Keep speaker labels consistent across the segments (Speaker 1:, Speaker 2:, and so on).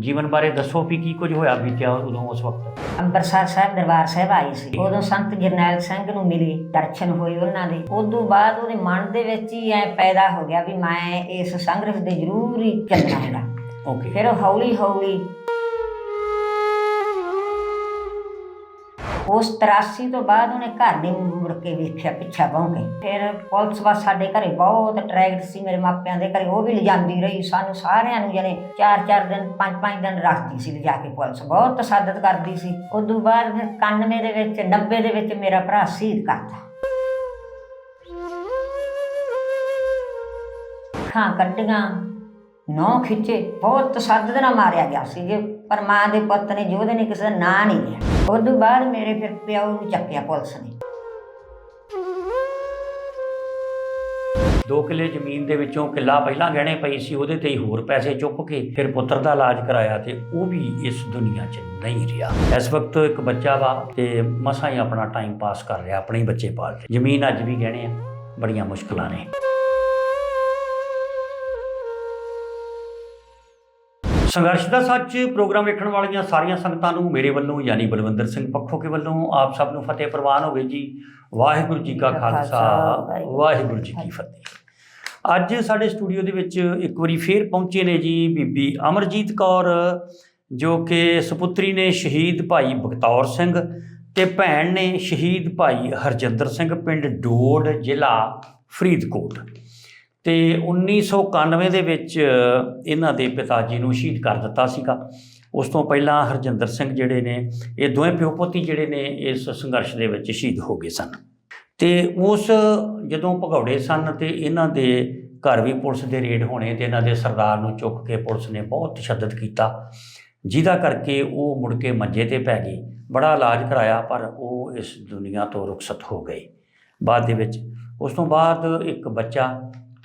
Speaker 1: ਜੀਵਨ ਬਾਰੇ ਦੱਸੋ ਵੀ ਕੀ ਕੁਝ ਹੋਇਆ ਬੀਤਿਆ ਉਦੋਂ ਉਸ ਵਕਤ?
Speaker 2: ਅੰਮ੍ਰਿਤਸਰ ਸਾਹਿਬ ਦਰਬਾਰ ਸਾਹਿਬ ਆਏ ਸੀ। ਉਦੋਂ ਸੰਤ ਜਰਨੈਲ ਸਿੰਘ ਨੂੰ ਮਿਲੇ ਦਰਸ਼ਨ ਹੋਏ ਉਹਨਾਂ ਦੇ। ਉਦੋਂ ਬਾਅਦ ਉਹਦੇ ਮਨ ਦੇ ਵਿੱਚ ਹੀ ਐ ਪੈਦਾ ਹੋ ਗਿਆ ਵੀ ਮੈਂ ਇਸ ਸੰਘਰਸ਼ ਦੇ ਜ਼ਰੂਰ ਹੀ ਚੱਲਣਾ ਹੈਗਾ।
Speaker 1: ਓਕੇ
Speaker 2: ਫਿਰ ਹੌਲੀ ਹੌਲੀ ਉਸ 83 ਤੋਂ ਬਾਅਦ ਉਹਨੇ ਘਰ ਨਹੀਂ ਮੁੜ ਕੇ ਵੇਖਿਆ, ਪਿੱਛਾ ਬਹੁ ਕੇ। ਫਿਰ ਪੁਲਿਸ ਬਸ ਸਾਡੇ ਘਰੇ ਬਹੁਤ ਅਟਰੈਕਟ ਸੀ, ਮੇਰੇ ਮਾਪਿਆਂ ਦੇ ਘਰੇ। ਉਹ ਵੀ ਲਿਜਾਂਦੀ ਰਹੀ, ਸਾਨੂੰ ਸਾਰਿਆਂ ਨੂੰ ਜਣੇ 4-4 ਦਿਨ 5-5 ਦਿਨ ਰੱਖਦੀ ਸੀ ਲਿਜਾ ਕੇ ਪੁਲਿਸ। ਬਹੁਤ ਤਸੱਦਦ ਕਰਦੀ ਸੀ। ਉਦੋਂ ਬਾਅਦ ਫਿਰ 91 ਦੇ ਵਿੱਚ 90 ਦੇ ਵਿੱਚ ਮੇਰਾ ਭਰਾ ਸ਼ਹੀਦ ਕਰਤਾ। ਅੱਖਾਂ ਕੱਢੀਆਂ ਨੌ ਖਿੱਚੇ। ਬਹੁਤ ਤਸੱਦਦ ਨਾਲ ਮਾਰਿਆ ਗਿਆ ਸੀ। ਜੇ ਪਰ ਮਾਂ ਦੇ ਪੁੱਤ ਨੇ, ਜੋਧੇ ਨੇ ਕਿਸੇ ਦਾ ਨਾਂ ਨਹੀਂ ਲਿਆ। ਉਦੋਂ ਬਾਅਦ ਮੇਰੇ ਫਿਰ ਪਿਓ ਨੂੰ ਚੱਕਿਆ ਪੁਲਿਸ ਨੇ।
Speaker 1: ਦੋ ਕਿੱਲੇ ਜ਼ਮੀਨ ਦੇ ਵਿੱਚੋਂ ਕਿੱਲਾ ਪਹਿਲਾਂ ਗਹਿਣੇ ਪਈ ਸੀ, ਉਹਦੇ ਤੇ ਹੀ ਹੋਰ ਪੈਸੇ ਚੁੱਕ ਕੇ ਫਿਰ ਪੁੱਤਰ ਦਾ ਇਲਾਜ ਕਰਾਇਆ ਤੇ ਉਹ ਵੀ ਇਸ ਦੁਨੀਆ 'ਚ ਨਹੀਂ ਰਿਹਾ। ਇਸ ਵਕਤ ਇੱਕ ਬੱਚਾ ਵਾ ਤੇ ਮਸਾਂ ਹੀ ਆਪਣਾ ਟਾਈਮ ਪਾਸ ਕਰ ਰਿਹਾ, ਆਪਣੇ ਹੀ ਬੱਚੇ ਪਾਲ ਰਿਹਾ ਜ਼ਮੀਨ ਅੱਜ ਵੀ ਗਹਿਣੇ ਆ, ਬੜੀਆਂ ਮੁਸ਼ਕਲਾਂ ਨੇ। ਸੰਘਰਸ਼ ਦਾ ਸੱਚ ਪ੍ਰੋਗਰਾਮ ਵੇਖਣ ਵਾਲੀਆਂ ਸਾਰੀਆਂ ਸੰਗਤਾਂ ਨੂੰ ਮੇਰੇ ਵੱਲੋਂ ਯਾਨੀ ਬਲਵੰਦਰ ਸਿੰਘ ਪੱਖੋ ਕੇ ਵੱਲੋਂ ਆਪ ਸਭ ਨੂੰ ਫਤਿਹ ਪ੍ਰਵਾਨ ਹੋਵੇ ਜੀ। ਵਾਹਿਗੁਰੂ ਜੀ ਕਾ ਖਾਲਸਾ ਵਾਹਿਗੁਰੂ ਜੀ ਕੀ ਫਤਿਹ। ਅੱਜ ਸਾਡੇ ਸਟੂਡੀਓ ਦੇ ਵਿੱਚ ਇੱਕ ਵਾਰੀ ਫੇਰ ਪਹੁੰਚੇ ਨੇ ਜੀ ਬੀਬੀ ਅਮਰਜੀਤ ਕੌਰ ਜੋ ਕਿ ਸੁਪੁੱਤਰੀ ਨੇ ਸ਼ਹੀਦ ਭਾਈ ਬਖਤੌਰ ਸਿੰਘ ਤੇ ਭੈਣ ਨੇ ਸ਼ਹੀਦ ਭਾਈ ਹਰਜਿੰਦਰ ਸਿੰਘ ਪਿੰਡ ਡੋੜ ਜ਼ਿਲ੍ਹਾ ਫਰੀਦਕੋਟ। ਤੇ 1991 ਦੇ ਵਿੱਚ ਇਹਨਾਂ ਦੇ ਪਿਤਾ ਜੀ ਨੂੰ ਸ਼ਹੀਦ ਕਰ ਦਿੱਤਾ ਸੀਗਾ। ਉਸ ਤੋਂ ਪਹਿਲਾਂ ਹਰਜਿੰਦਰ ਸਿੰਘ ਜਿਹੜੇ ਨੇ, ਇਹ ਦੋਵੇਂ ਪਿਓ ਪੁੱਤੀ ਜਿਹੜੇ ਨੇ, ਇਸ ਸੰਘਰਸ਼ ਦੇ ਵਿੱਚ ਸ਼ਹੀਦ ਹੋ ਗਏ ਸਨ। ਤੇ ਉਸ ਜਦੋਂ ਭਗੌੜੇ ਸਨ ਤੇ ਇਹਨਾਂ ਦੇ ਘਰ ਵੀ ਪੁਲਿਸ ਦੇ ਰੇਡ ਹੋਣੇ ਤੇ ਇਹਨਾਂ ਦੇ ਸਰਦਾਰ ਨੂੰ ਚੁੱਕ ਕੇ ਪੁਲਿਸ ਨੇ ਬਹੁਤ ਤਸ਼ੱਦਦ ਕੀਤਾ, ਜਿਹਦਾ ਕਰਕੇ ਉਹ ਮੁੜ ਕੇ ਮੰਜੇ ਤੇ ਪੈ ਗਈ। ਬੜਾ ਇਲਾਜ ਕਰਾਇਆ, ਪਰ ਉਹ ਇਸ ਦੁਨੀਆ ਤੋਂ ਰੁਖਸਤ ਹੋ ਗਏ। ਬਾਅਦ ਦੇ ਵਿੱਚ ਉਸ ਤੋਂ ਬਾਅਦ ਇੱਕ ਬੱਚਾ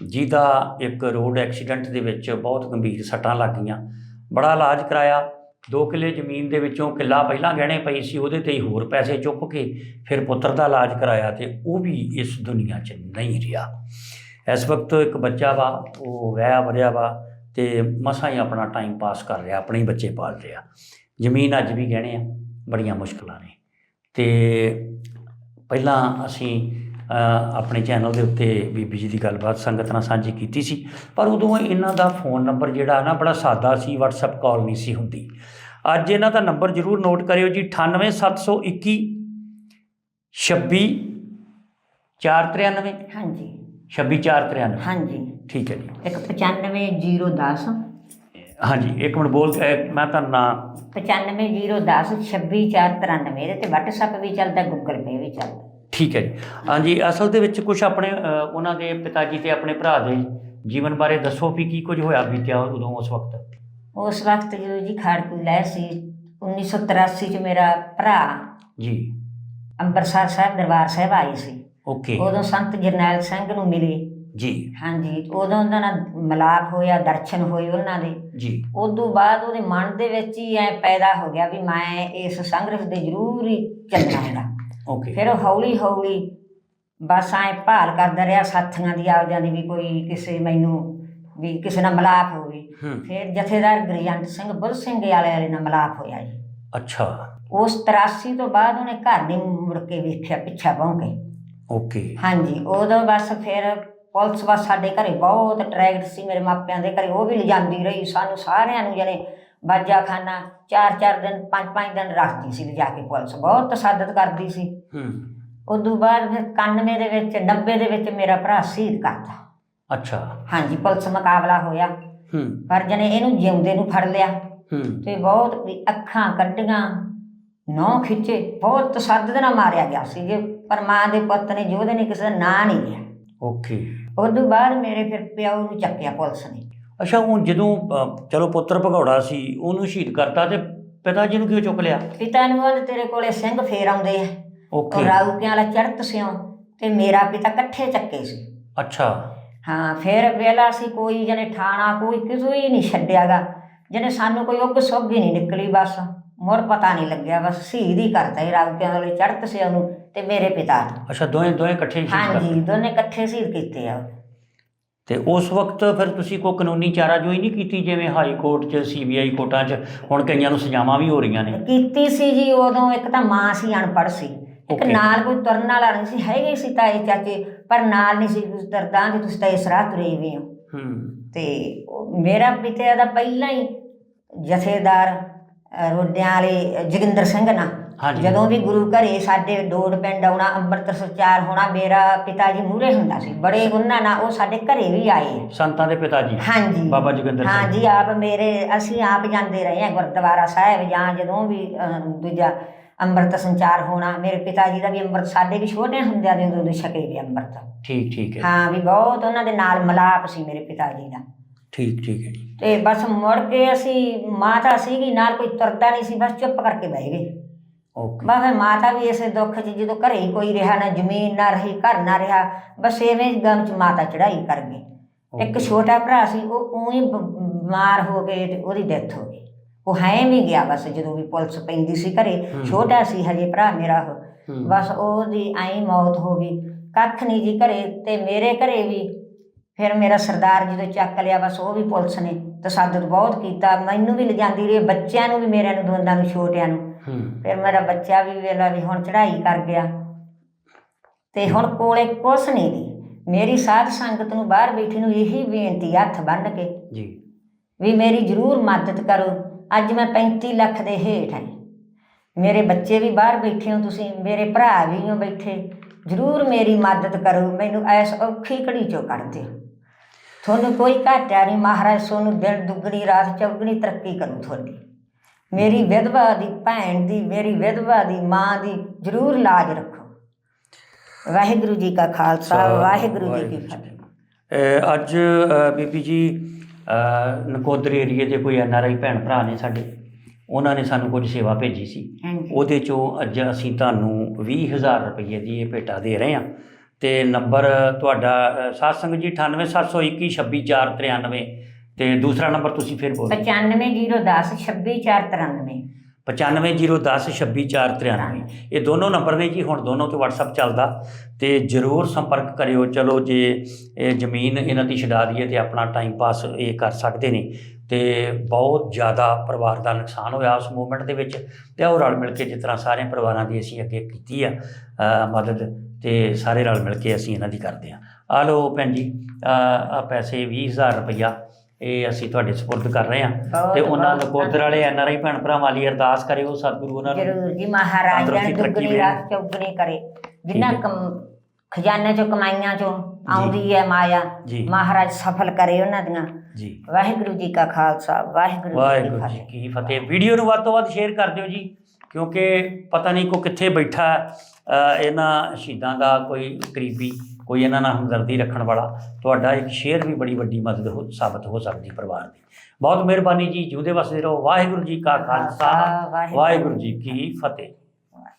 Speaker 1: ਜਿਹਦਾ ਇੱਕ ਰੋਡ ਐਕਸੀਡੈਂਟ ਦੇ ਵਿੱਚ ਬਹੁਤ ਗੰਭੀਰ ਸੱਟਾਂ ਲੱਗ ਗਈਆਂ। ਬੜਾ ਇਲਾਜ ਕਰਾਇਆ। ਦੋ ਕਿੱਲੇ ਜ਼ਮੀਨ ਦੇ ਵਿੱਚੋਂ ਕਿੱਲਾ ਪਹਿਲਾਂ ਗਹਿਣੇ ਪਈ ਸੀ, ਉਹਦੇ ਤੇ ਹੀ ਹੋਰ ਪੈਸੇ ਚੁੱਪ ਕੇ ਫਿਰ ਪੁੱਤਰ ਦਾ ਇਲਾਜ ਕਰਾਇਆ ਤੇ ਉਹ ਵੀ ਇਸ ਦੁਨੀਆ 'ਚ ਨਹੀਂ ਰਿਹਾ। ਇਸ ਵਕਤ ਇੱਕ ਬੱਚਾ ਵਾ, ਉਹ ਵਿਆਹ ਵਰਿਆ ਵਾ ਤੇ ਮਸਾਂ ਹੀ ਆਪਣਾ ਟਾਈਮ ਪਾਸ ਕਰ ਰਿਹਾ, ਆਪਣੇ ਹੀ ਬੱਚੇ ਪਾਲ ਰਿਹਾ। ਜ਼ਮੀਨ ਅੱਜ ਵੀ ਗਹਿਣੇ ਆ, ਬੜੀਆਂ ਮੁਸ਼ਕਲਾਂ ਨੇ। ਤੇ ਪਹਿਲਾਂ ਅਸੀਂ ਆਪਣੇ ਚੈਨਲ ਦੇ ਉੱਤੇ ਬੀਬੀ ਜੀ ਦੀ ਗੱਲਬਾਤ ਸੰਗਤ ਨਾਲ ਸਾਂਝੀ ਕੀਤੀ ਸੀ। ਪਰ ਉਦੋਂ ਇਹਨਾਂ ਦਾ ਫੋਨ ਨੰਬਰ ਜਿਹੜਾ ਨਾ ਬੜਾ ਸਾਦਾ ਸੀ WhatsApp ਕਾਲ ਨਹੀਂ ਸੀ ਹੁੰਦੀ। ਅੱਜ ਇਹਨਾਂ ਦਾ ਨੰਬਰ ਜ਼ਰੂਰ ਨੋਟ ਕਰਿਓ ਜੀ 98721 26 493
Speaker 2: ਹਾਂਜੀ।
Speaker 1: 26493
Speaker 2: ਹਾਂਜੀ।
Speaker 1: ਠੀਕ ਹੈ ਜੀ।
Speaker 2: ਇੱਕ 95010
Speaker 1: ਹਾਂਜੀ ਇੱਕ ਮਿੰਟ ਬੋਲ ਮੈਂ ਤਾਂ ਨਾ
Speaker 2: 95010 26493 ਇਹਦੇ ਤੇ WhatsApp ਵੀ ਚੱਲਦਾ Google Pay ਵੀ ਚੱਲਦਾ।
Speaker 1: ਠੀਕ ਹੈ ਜੀ। ਹਾਂਜੀ ਅਸਲ ਦੇ ਵਿੱਚ ਕੁਝ ਆਪਣੇ ਉਹਨਾਂ ਦੇ ਪਿਤਾ ਜੀ ਤੇ ਆਪਣੇ ਭਰਾ ਦੇ ਜੀਵਨ ਬਾਰੇ ਦੱਸੋ ਵੀ ਕੀ ਕੁਝ ਹੋਇਆ ਬੀਤਿਆ ਉਦੋਂ ਉਸ ਵਕਤ?
Speaker 2: ਉਸ ਵਕਤ ਜਦੋਂ ਜੀ ਖਾੜਕੂ ਲੈ ਸੀ 1983 ਚ ਮੇਰਾ ਭਰਾ
Speaker 1: ਜੀ।
Speaker 2: ਅੰਮ੍ਰਿਤਸਰ ਸਾਹਿਬ ਦਰਬਾਰ ਸਾਹਿਬ ਆਏ ਸੀ।
Speaker 1: ਓਕੇ।
Speaker 2: ਉਦੋਂ ਸੰਤ ਜਰਨੈਲ ਸਿੰਘ ਨੂੰ ਮਿਲੇ।
Speaker 1: ਜੀ।
Speaker 2: ਹਾਂਜੀ ਉਦੋਂ ਉਹਨਾਂ ਨਾਲ ਮਿਲਾਪ ਹੋਇਆ ਦਰਸ਼ਨ ਹੋਏ ਉਹਨਾਂ ਦੇ।
Speaker 1: ਜੀ।
Speaker 2: ਉਦੋਂ ਬਾਅਦ ਉਹਦੇ ਮਨ ਦੇ ਵਿੱਚ ਹੀ ਐ ਪੈਦਾ ਹੋ ਗਿਆ ਵੀ ਮੈਂ ਇਸ ਸੰਘਰਸ਼ ਦੇ ਜ਼ਰੂਰ ਹੀ ਚੱਲਣਾ ਹੈਗਾ।
Speaker 1: ਓਕੇ
Speaker 2: ਫਿਰ ਉਹ ਹੌਲੀ ਹੌਲੀ ਬਸ ਐ ਭਾਲ ਕਰਦਾ ਰਿਹਾ ਸਾਥੀਆਂ ਦੀ ਆਪਦਿਆਂ ਦੀ ਵੀ ਕੋਈ ਕਿਸੇ ਮੈਨੂੰ ਵੀ ਕਿਸੇ ਨਾਲ ਮਿਲਾਪ ਹੋਵੇ। ਫਿਰ ਜਥੇਦਾਰ ਗਰਜੰਟ ਸਿੰਘ ਬੁੱਧ ਸਿੰਘ ਵਾਲੇ ਵਾਲੇ ਨਾਲ ਮਿਲਾਪ ਹੋਇਆ ਜੀ।
Speaker 1: ਅੱਛਾ।
Speaker 2: ਉਸ 83 ਤੋਂ ਬਾਅਦ ਉਹਨੇ ਘਰ ਨਹੀਂ ਮੁੜ ਕੇ ਵੇਖਿਆ ਪਿੱਛਾ ਬਹੁ ਕੇ।
Speaker 1: ਓਕੇ
Speaker 2: ਹਾਂਜੀ ਉਦੋਂ ਬਸ ਫਿਰ ਪੁਲਿਸ ਬਸ ਸਾਡੇ ਘਰੇ ਬਹੁਤ ਅਟਰੈਕਟ ਸੀ ਮੇਰੇ ਮਾਪਿਆਂ ਦੇ ਘਰੇ ਉਹ ਵੀ ਲਿਜਾਂਦੀ ਰਹੀ ਸਾਨੂੰ ਸਾਰਿਆਂ ਨੂੰ ਜਣੇ ਬਾਜਾ ਖਾਨਾ 4-4 ਦਿਨ 5-5 ਦਿਨ ਰੱਖਦੀ ਸੀ ਲਿਜਾ ਕੇ ਪੁਲਿਸ ਬਹੁਤ ਤਸੱਦਦ ਕਰਦੀ ਸੀ।
Speaker 1: ਹੂੰ।
Speaker 2: ਉਦੋਂ ਬਾਅਦ ਫਿਰ 91 ਦੇ ਵਿੱਚ 90 ਦੇ ਵਿੱਚ ਮੇਰਾ ਭਰਾ ਸ਼ਹੀਦ ਕਰਤਾ।
Speaker 1: ਅੱਛਾ।
Speaker 2: ਹਾਂਜੀ ਪੁਲਿਸ ਮੁਕਾਬਲਾ ਹੋਇਆ।
Speaker 1: ਹੂੰ।
Speaker 2: ਪਰ ਜਣੇ ਇਹਨੂੰ ਜਿਉਂਦੇ ਨੂੰ ਫੜ ਲਿਆ।
Speaker 1: ਹੂੰ।
Speaker 2: ਤੇ ਬਹੁਤ ਵੀ ਅੱਖਾਂ ਕੱਢੀਆਂ ਨੌ ਖਿੱਚੇ ਬਹੁਤ ਤਸੱਦਦ ਨਾਲ ਮਾਰਿਆ ਗਿਆ ਸੀ ਜੇ ਪਰ ਮਾਂ ਦੇ ਪੁੱਤ ਨੇ ਜੋਧੇ ਨੇ ਕਿਸੇ ਦਾ ਨਾਂ ਨਹੀਂ ਲਿਆ।
Speaker 1: ਓਕੇ।
Speaker 2: ਉਦੋਂ ਬਾਅਦ ਮੇਰੇ ਫਿਰ ਪਿਓ ਨੂੰ ਚੱਕਿਆ ਪੁਲਿਸ ਨੇ।
Speaker 1: ਅੱਛਾ ਹੁਣ ਜਦੋਂ ਅ, ਚਲੋ ਪੁੱਤਰ ਭਗੌੜਾ ਸੀ ਉਹਨੂੰ ਸ਼ਹੀਦ ਕਰਤਾ ਤੇ ਪਿਤਾ ਜੀ ਨੂੰ ਕਿਉਂ ਚੁੱਕ ਲਿਆ?
Speaker 2: ਪਿਤਾ ਨੂੰ ਉਹਦੇ ਤੇਰੇ ਕੋਲੇ ਸਿੰਘ ਫੇਰ ਆਉਂਦੇ ਆ। ਉਹ
Speaker 1: ਓਕੇ
Speaker 2: ਰਾਊਕਿਆਂ ਵਾਲਾ ਚੜਤ ਸਿਓ ਤੇ ਮੇਰਾ ਪਿਤਾ ਇਕੱਠੇ ਚੱਕੇ ਸੀ।
Speaker 1: ਅੱਛਾ।
Speaker 2: ਹਾਂ ਫਿਰ ਵੇਲਾ ਸੀ ਕੋਈ ਜਨੇ ਠਾਣਾ ਕੋਈ ਕਿਸੇ ਹੀ ਨਹੀਂ ਛੱਡਿਆਗਾ। ਜਨੇ ਸਾਨੂੰ ਕੋਈ ਉੱਗ ਸੁੱਗ ਹੀ ਨਹੀਂ ਨਿਕਲੀ ਬਸ। ਮੁਰ ਪਤਾ ਨਹੀਂ ਲੱਗਿਆ ਬਸ ਸ਼ਹੀਦ ਹੀ ਕਰਤਾ ਹੀ ਰਾਊਕਿਆਂ ਵਾਲੇ ਚੜਤ ਸਿਓ ਨੂੰ ਤੇ ਮੇਰੇ ਪਿਤਾ ਨੂੰ।
Speaker 1: ਅੱਛਾ ਦੋਵੇਂ ਦੋਵੇਂ ਇਕੱਠੇ ਹੀ ਸ਼ਹੀਦ ਕਰ
Speaker 2: ਹਾਂਜੀ ਦੋਨੇ ਇਕੱਠੇ ਸ਼ਹੀਦ ਕੀਤੇ ਆ।
Speaker 1: ਤੇ ਉਸ ਵਕਤ ਫਿਰ ਤੁਸੀਂ ਕੋਈ ਕਾਨੂੰਨੀ ਚਾਰਾਜੋਈ ਨਹੀਂ ਕੀਤੀ ਜਿਵੇਂ ਹਾਈ ਕੋਰਟ 'ਚ ਸੀਬੀਆਈ ਕੋਰਟਾਂ 'ਚ ਹੁਣ ਕਈਆਂ ਨੂੰ ਸਜ਼ਾਵਾਂ ਵੀ ਹੋ ਰਹੀਆਂ ਨੇ?
Speaker 2: ਕੀਤੀ ਸੀ ਜੀ ਉਦੋਂ ਇੱਕ ਤਾਂ ਮਾਂ ਸੀ ਅਨਪੜ੍ਹ ਸੀ। ਇੱਕ. ਨਾਲ ਕੋਈ ਤੁਰਨ ਵਾਲਾ ਨਹੀਂ ਸੀ ਹੈਗੇ ਸੀ ਤਾਏ ਚਾਚੇ ਪਰ ਨਾਲ ਨਹੀਂ ਸੀ ਕੁਝ ਦਰਦਾਂ ਕਿ ਤੁਸੀਂ ਤਾਂ ਇਸ ਰਾਹ ਤੁਰੇ ਵੀ ਹੋ। ਤੇ ਮੇਰਾ ਪਿਤਾ ਦਾ ਪਹਿਲਾਂ ਹੀ ਜਥੇਦਾਰ ਰੋਡਿਆਂ ਵਾਲੇ ਜੋਗਿੰਦਰ ਸਿੰਘ ਨਾਲ
Speaker 1: ਹਾਂਜੀ।
Speaker 2: ਜਦੋਂ ਵੀ ਗੁਰੂ ਘਰੇ ਸਾਡੇ ਡੋੜ ਪਿੰਡ ਆਉਣਾ ਅੰਮ੍ਰਿਤ ਸੰਚਾਰ ਹੋਣਾ ਮੇਰਾ ਪਿਤਾ ਜੀ ਮੂਹਰੇ ਹੁੰਦਾ ਸੀ। ਬੜੇ ਉਹਨਾਂ ਨਾਲ ਉਹ ਸਾਡੇ ਘਰੇ ਵੀ ਆਏ। ਆ।
Speaker 1: ਸੰਤਾਂ ਦੇ ਪਿਤਾ ਜੀ
Speaker 2: ਹਾਂਜੀ।
Speaker 1: ਬਾਬਾ ਜੋਗਿੰਦਰ ਸਿੰਘ।
Speaker 2: ਹਾਂਜੀ ਆਪ ਮੇਰੇ ਅਸੀਂ ਆਪ ਜਾਂਦੇ ਰਹੇ ਹਾਂ ਗੁਰਦੁਆਰਾ ਸਾਹਿਬ ਜਾਂ ਜਦੋਂ ਵੀ ਅਹ, ਦੂਜਾ ਅੰਮ੍ਰਿਤ ਸੰਚਾਰ ਹੋਣਾ ਮੇਰੇ ਪਿਤਾ ਜੀ ਦਾ ਵੀ ਅੰਮ੍ਰਿਤ ਸਾਡੇ ਵੀ ਛੋਟੇ ਹੁੰਦਿਆਂ ਦੇ ਉਦੋਂ ਦੇ ਛਕੇ ਵੀ ਅੰਮ੍ਰਿਤ।
Speaker 1: ਠੀਕ ਠੀਕ ਹੈ।
Speaker 2: ਹਾਂ ਵੀ ਬਹੁਤ ਉਹਨਾਂ ਦੇ ਨਾਲ ਮਲਾਪ ਸੀ ਮੇਰੇ ਪਿਤਾ ਜੀ ਦਾ।
Speaker 1: ਠੀਕ ਠੀਕ ਹੈ ਜੀ।
Speaker 2: ਤੇ ਬਸ ਮੁੜ ਕੇ ਅਸੀਂ ਮਾਤਾ ਸੀਗੀ ਨਾਲ ਕੋਈ ਤੁਰਦਾ ਨਹੀਂ ਸੀ ਬਸ ਚੁੱਪ ਕਰਕੇ ਬਹਿ ਗਏ।
Speaker 1: ਓਕੇ
Speaker 2: ਬਸ ਫਿਰ ਮਾਤਾ ਵੀ ਇਸੇ ਦੁੱਖ 'ਚ ਜਦੋਂ ਘਰੇ ਹੀ ਕੋਈ ਰਿਹਾ ਨਾ ਜ਼ਮੀਨ ਨਾ ਰਹੀ ਘਰ ਨਾ ਰਿਹਾ ਬਸ ਐਵੇਂ ਗਮ 'ਚ ਮਾਤਾ ਚੜਾਈ ਕਰ ਗਈ ਇੱਕ. ਛੋਟਾ ਭਰਾ ਸੀ ਉਹ ਉਹੀ ਬਿਮਾਰ ਹੋ ਗਏ ਤੇ ਉਹਦੀ ਡੈਥ ਹੋ ਗਈ ਉਹ ਹੈ ਵੀ ਗਿਆ ਬਸ ਜਦੋਂ ਵੀ ਪੁਲਿਸ ਪੈਂਦੀ ਸੀ ਘਰੇ। ਛੋਟਾ ਸੀ ਹਜੇ ਭਰਾ ਮੇਰਾ ਉਹ। ਬਸ ਉਹਦੀ ਐਂ ਮੌਤ ਹੋ ਗਈ ਕੱਖ ਨਹੀਂ ਜੀ ਘਰੇ ਤੇ ਮੇਰੇ ਘਰੇ ਵੀ ਫਿਰ ਮੇਰਾ ਸਰਦਾਰ ਜਦੋਂ ਚੱਕ ਲਿਆ ਬਸ ਉਹ ਵੀ ਪੁਲਿਸ ਨੇ ਤਸੱਦਦ ਬਹੁਤ ਕੀਤਾ ਮੈਨੂੰ ਵੀ ਲਿਜਾਂਦੀ ਰਹੀ ਬੱਚਿਆਂ ਨੂੰ ਵੀ ਮੇਰੇ ਨੂੰ ਦੋਨਾਂ ਨੂੰ ਛੋਟਿਆਂ ਨੂੰ।
Speaker 1: ਹੂੰ।
Speaker 2: ਫਿਰ ਮੇਰਾ ਬੱਚਾ ਵੀ ਵੇਲਾ ਵੀ ਹੁਣ ਚੜ੍ਹਾਈ ਕਰ ਗਿਆ। ਤੇ ਹੁਣ ਕੋਲੇ ਕੁਛ ਨਹੀਂ ਦੀ ਮੇਰੀ ਸਾਧ ਸੰਗਤ ਨੂੰ ਬਾਹਰ ਬੈਠੀ ਨੂੰ ਇਹੀ ਬੇਨਤੀ ਹੱਥ ਬੰਨ੍ਹ ਕੇ।
Speaker 1: ਜੀ।
Speaker 2: ਵੀ ਮੇਰੀ ਜ਼ਰੂਰ ਮਦਦ ਕਰੋ। ਅੱਜ ਮੈਂ 35 ਲੱਖ ਦੇ ਹੇਠ ਹਾਂ। ਮੇਰੇ ਬੱਚੇ ਵੀ ਬਾਹਰ ਬੈਠੇ ਹੋ ਤੁਸੀਂ ਮੇਰੇ ਭਰਾ ਵੀ ਹੋ ਬੈਠੇ। ਜ਼ਰੂਰ ਮੇਰੀ ਮਦਦ ਕਰੋ। ਮੈਨੂੰ ਐਸ ਔਖੀ ਘੜੀ ਚੋਂ ਕੱਢ ਦਿਓ। ਤੁਹਾਨੂੰ ਕੋਈ ਘਾਟਾ ਨਹੀਂ ਮਹਾਰਾਜ ਤੁਹਾਨੂੰ ਦਿਨ ਦੁੱਗਣੀ ਰਾਤ ਚੌਗਣੀ ਤਰੱਕੀ ਕਰੂ ਤੁਹਾਡੀ। ਮੇਰੀ ਵਿਧਵਾ ਦੀ ਭੈਣ ਦੀ ਮੇਰੀ ਵਿਧਵਾ ਦੀ ਮਾਂ ਦੀ ਜ਼ਰੂਰ ਲਾਜ ਰੱਖੋ। ਵਾਹਿਗੁਰੂ ਜੀ ਕਾ ਖਾਲਸਾ ਵਾਹਿਗੁਰੂ ਜੀ ਕੀ ਫਤਿਹ।
Speaker 1: ਅੱਜ ਬੀਬੀ ਜੀ ਨਕੋਦਰ ਏਰੀਏ ਦੇ ਕੋਈ ਐਨਆਰਆਈ ਭੈਣ ਭਰਾ ਨੇ ਸਾਡੇ ਉਹਨਾਂ ਨੇ ਸਾਨੂੰ ਕੁਝ ਸੇਵਾ ਭੇਜੀ ਸੀ। ਉਹਦੇ ਚੋਂ ਅੱਜ ਅਸੀਂ ਤੁਹਾਨੂੰ 20000 ਰੁਪਏ ਦੀ ਇਹ ਭੇਟਾ ਦੇ ਰਹੇ ਹਾਂ। ਤੇ ਨੰਬਰ ਤੁਹਾਡਾ ਸੰਗਤ ਜੀ 9871262493 ਤੇ ਦੂਸਰਾ ਨੰਬਰ ਤੁਸੀਂ ਫਿਰ ਬੋਲੋ।
Speaker 2: 95010 26493
Speaker 1: 9501026493 ਇਹ ਦੋਨੋਂ ਨੰਬਰ ਨੇ ਜੀ ਹੁਣ ਦੋਨੋਂ ਤੇ WhatsApp ਚੱਲਦਾ। ਤੇ ਜਰੂਰ ਸੰਪਰਕ ਕਰਿਓ। ਚਲੋ ਜੇ ਇਹ ਜ਼ਮੀਨ ਇਹਨਾਂ ਦੀ ਛਡਾ ਦਈਏ ਤੇ ਆਪਣਾ ਟਾਈਮ ਪਾਸ ਇਹ ਕਰ ਸਕਦੇ ਨੇ। ਤੇ ਬਹੁਤ ਜ਼ਿਆਦਾ ਪਰਿਵਾਰ ਦਾ ਨੁਕਸਾਨ ਹੋਇਆ ਉਸ ਮੂਵਮੈਂਟ ਦੇ ਵਿੱਚ ਤੇ ਉਹ ਰਲ ਮਿਲ ਕੇ ਜਿਸ ਤਰ੍ਹਾਂ ਸਾਰੇ ਪਰਿਵਾਰਾਂ ਦੀ ਅਸੀਂ ਅੱਗੇ ਕੀਤੀ ਆ ਮਦਦ ਤੇ ਸਾਰੇ ਰਲ ਮਿਲ ਕੇ ਅਸੀਂ ਇਹਨਾਂ ਦੀ ਕਰਦੇ ਆ ਆ ਲਓ ਭੈਣ ਜੀ ਆ ਪੈਸੇ 20000 ਰੁਪਇਆ ਇਹ ਅਸੀਂ ਤੁਹਾਡੇ ਸਪੁਰਦ ਕਰ ਰਹੇ ਹਾਂ ਤੇ ਉਹਨਾਂ ਨਕੋਦਰ ਵਾਲੇ ਐਨਆਰਆਈ ਭੈਣ ਭਰਾਵਾਂ ਲਈ ਅਰਦਾਸ ਕਰਿਓ ਸਤਿਗੁਰੂ ਉਹਨਾਂ ਨੂੰ
Speaker 2: ਜ਼ਰੂਰ ਜੀ ਮਹਾਰਾਜ
Speaker 1: ਤਰੱਕੀ
Speaker 2: ਦੁੱਗਣੀ। ਰਾਤ ਚੌਗਣੀ ਕਰੇ ਜਿੰਨਾ। ਕਮ ਖਜ਼ਾਨੇ ਚੋਂ ਕਮਾਈਆਂ ਚੋਂ ਆਉਂਦੀ ਹੈ ਮਾਇਆ।
Speaker 1: ਜੀ।
Speaker 2: ਮਹਾਰਾਜ ਸਫਲ ਕਰੇ ਉਹਨਾਂ ਦੀਆਂ।
Speaker 1: ਜੀ।
Speaker 2: ਵਾਹਿਗੁਰੂ ਜੀ ਕਾ ਖਾਲਸਾ ਵਾਹਿਗੁਰੂ ਜੀ ਕੀ
Speaker 1: ਵਾਹਿਗੁਰੂ ਜੀ
Speaker 2: ਫਤਿਹ।
Speaker 1: ਕੀ ਫਤਿਹ। ਵੀਡੀਓ ਨੂੰ ਵੱਧ ਤੋਂ ਵੱਧ ਸ਼ੇਅਰ ਕਰ ਦਿਓ ਜੀ ਕਿਉਂਕਿ ਪਤਾ ਨਹੀਂ ਕੋ ਕਿੱਥੇ ਬੈਠਾ ਹੈ, ਇਹਨਾਂ ਸ਼ਹੀਦਾਂ ਦਾ ਕੋਈ ਕਰੀਬੀ ਕੋਈ ਇਹਨਾਂ ਨਾਲ ਹਮਦਰਦੀ ਰੱਖਣ ਵਾਲਾ ਤੁਹਾਡਾ ਇੱਕ ਸ਼ੇਅਰ ਵੀ ਬੜੀ ਵੱਡੀ ਮਦਦ ਹੋ ਸਾਬਤ ਹੋ ਸਕਦੀ ਪਰਿਵਾਰ ਦੀ। ਬਹੁਤ ਮਿਹਰਬਾਨੀ ਜੀ ਜੂਦੇ ਵਸਦੇ ਰਹੋ। ਵਾਹਿਗੁਰੂ ਜੀ ਕਾ ਖਾਲਸਾ ਵਾਹਿਗੁਰੂ ਜੀ ਕੀ ਫਤਿਹ।